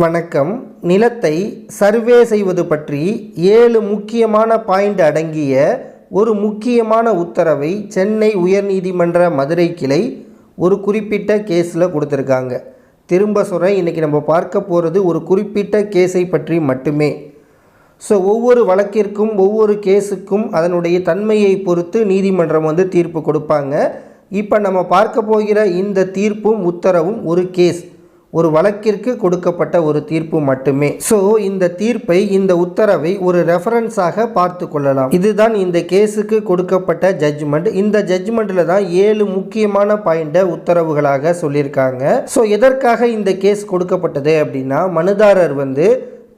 வணக்கம். நிலத்தை சர்வே செய்வது பற்றி ஏழு முக்கியமான பாயிண்ட் அடங்கிய ஒரு முக்கியமான உத்தரவை சென்னை உயர்நீதிமன்ற மதுரை கிளை ஒரு குறிப்பிட்ட கேஸில் கொடுத்துருக்காங்க. திரும்ப சொல்கிறேன் இன்றைக்கி நம்ம பார்க்க போகிறது ஒரு குறிப்பிட்ட கேஸை பற்றி மட்டுமே. ஸோ ஒவ்வொரு வழக்கிற்கும் ஒவ்வொரு கேஸுக்கும் அதனுடைய தன்மையை பொறுத்து நீதிமன்றம் வந்து தீர்ப்பு கொடுப்பாங்க. இப்போ நம்ம பார்க்க போகிற இந்த தீர்ப்பும் உத்தரவும் ஒரு கேஸ். ஒரு வழக்கிற்கு கொடுக்கப்பட்ட ஒரு தீர்ப்பு மட்டுமே. ஸோ இந்த தீர்ப்பை இந்த உத்தரவை ஒரு ரெஃபரன்ஸாக பார்த்து கொள்ளலாம். இதுதான் இந்த கேஸுக்கு கொடுக்கப்பட்ட ஜட்ஜ்மெண்ட் இந்த ஜட்ஜ்மெண்ட்டில் தான் ஏழு முக்கியமான பாயிண்டை உத்தரவுகளாக சொல்லியிருக்காங்க. ஸோ எதற்காக இந்த கேஸ் கொடுக்கப்பட்டது அப்படின்னா மனுதாரர் வந்து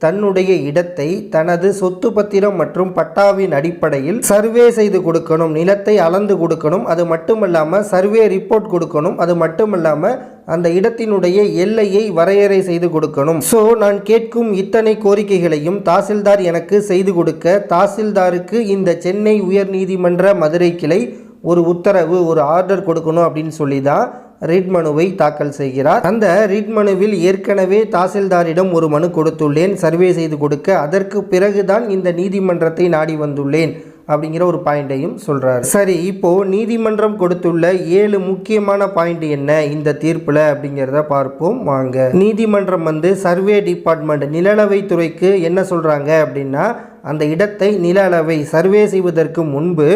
தன்னுடைய இடத்தை தனது சொத்து பத்திரம் மற்றும் பட்டாவின் அடிப்படையில் சர்வே செய்து கொடுக்கணும். நிலத்தை அளந்து கொடுக்கணும். அது மட்டுமல்லாமல் சர்வே ரிப்போர்ட் கொடுக்கணும். அது மட்டுமல்லாமல் அந்த இடத்தினுடைய எல்லையை வரையறை செய்து கொடுக்கணும். ஸோ நான் கேட்கும் இத்தனை கோரிக்கைகளையும் தாசில்தார் எனக்கு செய்து கொடுக்க தாசில்தாருக்கு இந்த சென்னை உயர்நீதிமன்ற மதுரை கிளை ஒரு உத்தரவு ஒரு ஆர்டர் கொடுக்கணும் அப்படின்னு சொல்லி தான் ரிட் மனுவை தாக்கல் செய்கிறார். அந்த ரிட் மனுவில் ஏற்கனவே தாசில்தாரிடம் ஒரு மனு கொடுத்துள்ளேன். சர்வே செய்து கொடுக்க அதற்கு பிறகுதான் இந்த நீதிமன்றத்தை நாடி வந்துள்ளேன் அப்படிங்கிற ஒரு பாயிண்டையும் சொல்கிறார் சரி இப்போ நீதிமன்றம் கொடுத்துள்ள ஏழு முக்கியமான பாயிண்ட் என்ன? இந்த தீர்ப்பில் அப்படிங்கிறத பார்ப்போம். வாங்க. நீதிமன்றம் வந்து சர்வே டிபார்ட்மெண்ட் நிலளவை துறைக்கு என்ன சொல்கிறாங்க அப்படின்னா அந்த இடத்தை நில அளவை சர்வே செய்வதற்கு முன்பு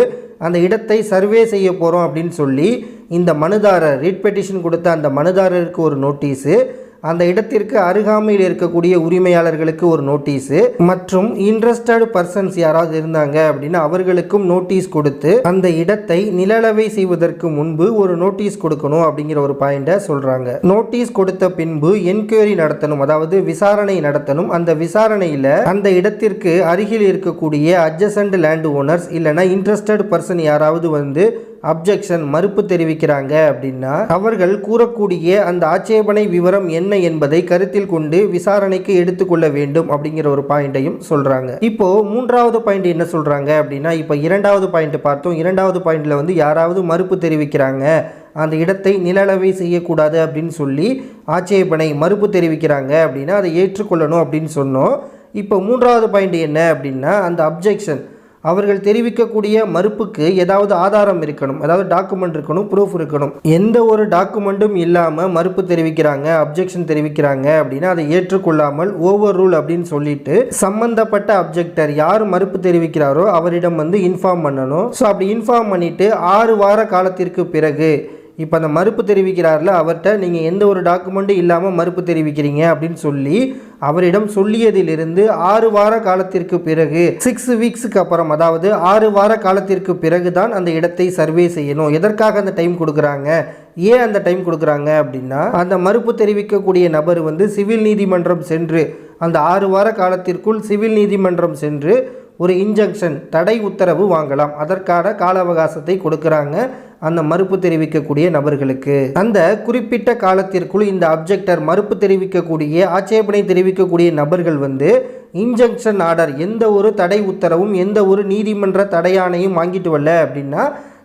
அந்த இடத்தை சர்வே செய்ய போகிறோம் அப்படின்னு சொல்லி இந்த மனுதாரர் ரீட் பெட்டிஷன் கொடுத்த அந்த மனுதாரருக்கு ஒரு நோட்டீஸு அந்த இடத்திற்கு அருகாமையில் இருக்கக்கூடிய உரிமையாளர்களுக்கு ஒரு நோட்டீஸு மற்றும் இன்ட்ரெஸ்டட் பர்சன்ஸ் யாராவது இருந்தாங்க அப்படின்னா அவர்களுக்கும் நோட்டீஸ் கொடுத்து அந்த இடத்தை நிலளவை செய்வதற்கு முன்பு ஒரு நோட்டீஸ் கொடுக்கணும் அப்படிங்கிற ஒரு பாயிண்ட்டை சொல்கிறாங்க நோட்டீஸ் கொடுத்த பின்பு என்கொயரி நடத்தணும் அதாவது விசாரணை நடத்தணும். அந்த விசாரணையில் அந்த இடத்திற்கு அருகில் இருக்கக்கூடிய அட்ஜசன்ட் லேண்ட் ஓனர்ஸ் இல்லைனா இன்ட்ரெஸ்டட் பர்சன் யாராவது வந்து அப்ஜெக்ஷன் மறுப்பு தெரிவிக்கிறாங்க அப்படின்னா அவர்கள் கூறக்கூடிய அந்த ஆட்சேபனை விவரம் என்ன என்பதை கருத்தில் கொண்டு விசாரணைக்கு எடுத்துக்கொள்ள வேண்டும் அப்படிங்கிற ஒரு பாயிண்டையும் சொல்றாங்க. இப்போ மூன்றாவது பாயிண்ட் என்ன சொல்றாங்க அப்படின்னா இப்போ இரண்டாவது பாயிண்ட் பார்த்தோம். இரண்டாவது பாயிண்ட்ல வந்து யாராவது மறுப்பு தெரிவிக்கிறாங்க அந்த இடத்தை நிலளவை செய்யக்கூடாது அப்படின்னு சொல்லி ஆட்சேபனை மறுப்பு தெரிவிக்கிறாங்க அப்படின்னா அதை ஏற்றுக்கொள்ளணும் அப்படின்னு சொன்னோம். இப்போ மூன்றாவது பாயிண்ட் என்ன அப்படின்னா அந்த அப்ஜெக்ஷன் அவர்கள் தெரிவிக்கக்கூடிய மறுப்புக்கு ஏதாவது ஆதாரம் இருக்கணும் அதாவது டாக்குமெண்ட் இருக்கணும் ப்ரூஃப் இருக்கணும். எந்த ஒரு டாக்குமெண்ட்டும் இல்லாமல் மறுப்பு தெரிவிக்கிறாங்க அப்ஜெக்ஷன் தெரிவிக்கிறாங்க அப்படின்னா அதை ஏற்றுக்கொள்ளாமல் ஓவர் ரூல் அப்படின்னு சொல்லிட்டு சம்பந்தப்பட்ட அப்ஜெக்டர் யார் மறுப்பு தெரிவிக்கிறாரோ அவரிடம் வந்து இன்ஃபார்ம் பண்ணணும். ஸோ அப்படி இன்ஃபார்ம் பண்ணிட்டு ஆறு வார காலத்திற்கு பிறகு இப்போ அந்த மறுப்பு தெரிவிக்கிறார்ல அவர்கிட்ட நீங்கள் எந்த ஒரு டாக்குமெண்ட்டும் இல்லாமல் மறுப்பு தெரிவிக்கிறீங்க அப்படின்னு சொல்லி அவரிடம் சொல்லியதிலிருந்து ஆறு வார காலத்திற்கு பிறகு சிக்ஸ் வீக்ஸுக்கு அப்புறம் அதாவது ஆறு வார காலத்திற்கு பிறகு தான் அந்த இடத்தை சர்வே செய்யணும். எதற்காக அந்த டைம் கொடுக்குறாங்க? ஏன் அந்த டைம் கொடுக்குறாங்க அப்படின்னா அந்த மறுப்பு தெரிவிக்கக்கூடிய நபர் வந்து சிவில் நீதிமன்றம் சென்று அந்த ஆறு வார காலத்திற்குள் சிவில் நீதிமன்றம் சென்று ஒரு இன்ஜெக்ஷன் தடை உத்தரவு வாங்கலாம். அதற்கான கால அவகாசத்தை கொடுக்குறாங்க. அந்த மறுப்பு தெரிவிக்கக்கூடிய நபர்களுக்கு. அந்த குறிப்பிட்ட காலத்திற்குள் இந்த அப்ஜெக்டர் மறுப்பு தெரிவிக்கக்கூடிய ஆட்சேபனை தெரிவிக்கக்கூடிய நபர்கள் வந்து இன்ஜெக்ஷன் ஆர்டர் எந்த ஒரு தடை உத்தரவும் எந்த ஒரு நீதிமன்ற தடையானையும் வாங்கிட்டு வரல அப்படின்னா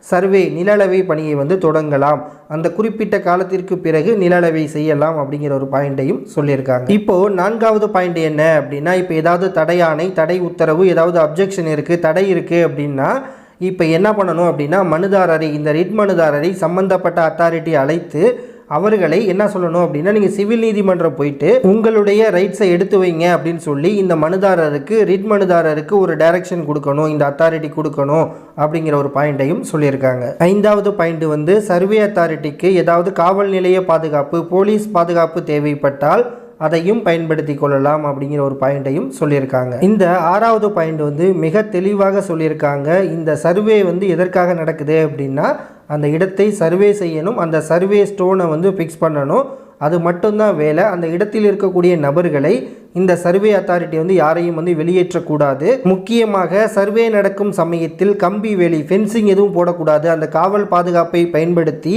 சர்வே நிலளவை பணியை வந்து தொடங்கலாம். அந்த குறிப்பிட்ட காலத்திற்கு பிறகு நிலளவை செய்யலாம் அப்படிங்கிற ஒரு பாயிண்ட்டையும் சொல்லியிருக்காங்க. இப்போ நான்காவது பாயிண்ட் என்ன அப்படின்னா இப்போ ஏதாவது தடையானை தடை உத்தரவு ஏதாவது அப்ஜெக்ஷன் இருக்குது தடை இருக்குது அப்படின்னா இப்போ என்ன பண்ணணும் அப்படின்னா மனுதாரரை இந்த ரிட் மனுதாரரை சம்பந்தப்பட்ட அத்தாரிட்டி அழைத்து அவர்களை என்ன சொல்லணும் அப்படின்னா நீங்கள் சிவில் நீதிமன்றம் போயிட்டு உங்களுடைய ரைட்ஸை எடுத்து வைங்க அப்படின்னு சொல்லி இந்த மனுதாரருக்கு ரிட் மனுதாரருக்கு ஒரு டைரக்ஷன் கொடுக்கணும் இந்த அத்தாரிட்டி கொடுக்கணும் அப்படிங்கிற ஒரு பாயிண்ட்டையும் சொல்லியிருக்காங்க. ஐந்தாவது பாயிண்ட் வந்து சர்வே அத்தாரிட்டிக்கு ஏதாவது காவல் நிலைய பாதுகாப்பு போலீஸ் பாதுகாப்பு தேவைப்பட்டால் அதையும் பயன்படுத்தி கொள்ளலாம் அப்படிங்கிற ஒரு பாயிண்ட்டையும் சொல்லியிருக்காங்க. இந்த ஆறாவது பாயிண்ட் வந்து மிக தெளிவாக சொல்லியிருக்காங்க. இந்த சர்வே வந்து எதற்காக நடக்குது அப்படின்னா அந்த இடத்தை சர்வே செய்யணும் அந்த சர்வே ஸ்டோனை வந்து ஃபிக்ஸ் பண்ணணும். அது மட்டும்தான் வேலை. அந்த இடத்தில் இருக்கக்கூடிய நபர்களை இந்த சர்வே அத்தாரிட்டி வந்து யாரையும் வந்து வெளியேற்றக்கூடாது. முக்கியமாக சர்வே நடக்கும் சமயத்தில் கம்பி வேலி ஃபென்சிங் எதுவும் போடக்கூடாது. அந்த காவல் பாதுகாப்பை பயன்படுத்தி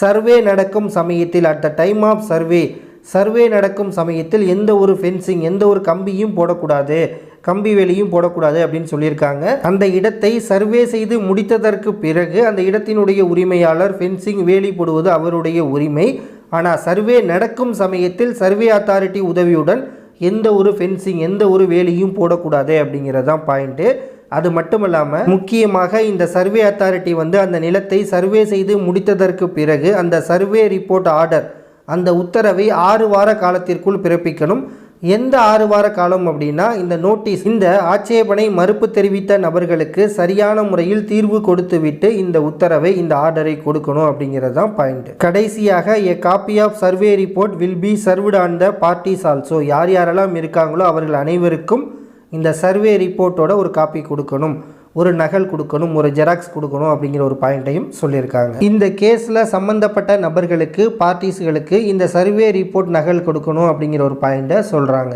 சர்வே நடக்கும் சமயத்தில் at the time of survey survey நடக்கும் சமயத்தில் எந்த ஒரு ஃபென்சிங் எந்த ஒரு கம்பியும் போடக்கூடாது. கம்பி வேலியும் போடக்கூடாது அப்படின்னு சொல்லியிருக்காங்க. அந்த இடத்தை சர்வே செய்து முடித்ததற்கு பிறகு அந்த இடத்தினுடைய உரிமையாளர் ஃபென்சிங் வேலி போடுவது அவருடைய உரிமை. ஆனால் சர்வே நடக்கும் சமயத்தில் சர்வே அத்தாரிட்டி உதவியுடன் எந்த ஒரு ஃபென்சிங் எந்த ஒரு வேலியும் போடக்கூடாது அப்படிங்கிறது தான் பாயிண்ட்டு அது மட்டும் இல்லாமல் முக்கியமாக இந்த சர்வே அத்தாரிட்டி வந்து அந்த நிலத்தை சர்வே செய்து முடித்ததற்கு பிறகு அந்த சர்வே ரிப்போர்ட் ஆர்டர் அந்த உத்தரவை ஆறு வார காலத்திற்குள் பிறப்பிக்கணும். எந்த ஆறு வார காலம் அப்படின்னா இந்த நோட்டீஸ் இந்த ஆட்சேபனை மறுப்பு தெரிவித்த நபர்களுக்கு சரியான முறையில் தீர்வு கொடுத்துவிட்டு இந்த உத்தரவை இந்த ஆர்டரை கொடுக்கணும் அப்படிங்கிறது தான் பாயிண்ட் கடைசியாக a copy of survey report will be served on the parties also யார் யாரெல்லாம் இருக்காங்களோ அவர்கள் அனைவருக்கும் இந்த சர்வே ரிப்போர்ட்டோட ஒரு காப்பி கொடுக்கணும். ஒரு நகல் கொடுக்கணும் ஒரு ஜெராக்ஸ் கொடுக்கணும் அப்படிங்கிற ஒரு பாயிண்ட்டையும் சொல்லியிருக்காங்க. இந்த கேஸில் சம்பந்தப்பட்ட நபர்களுக்கு பார்ட்டிஸ்களுக்கு இந்த சர்வே ரிப்போர்ட் நகல் கொடுக்கணும் அப்படிங்கிற ஒரு பாயிண்ட்டை சொல்கிறாங்க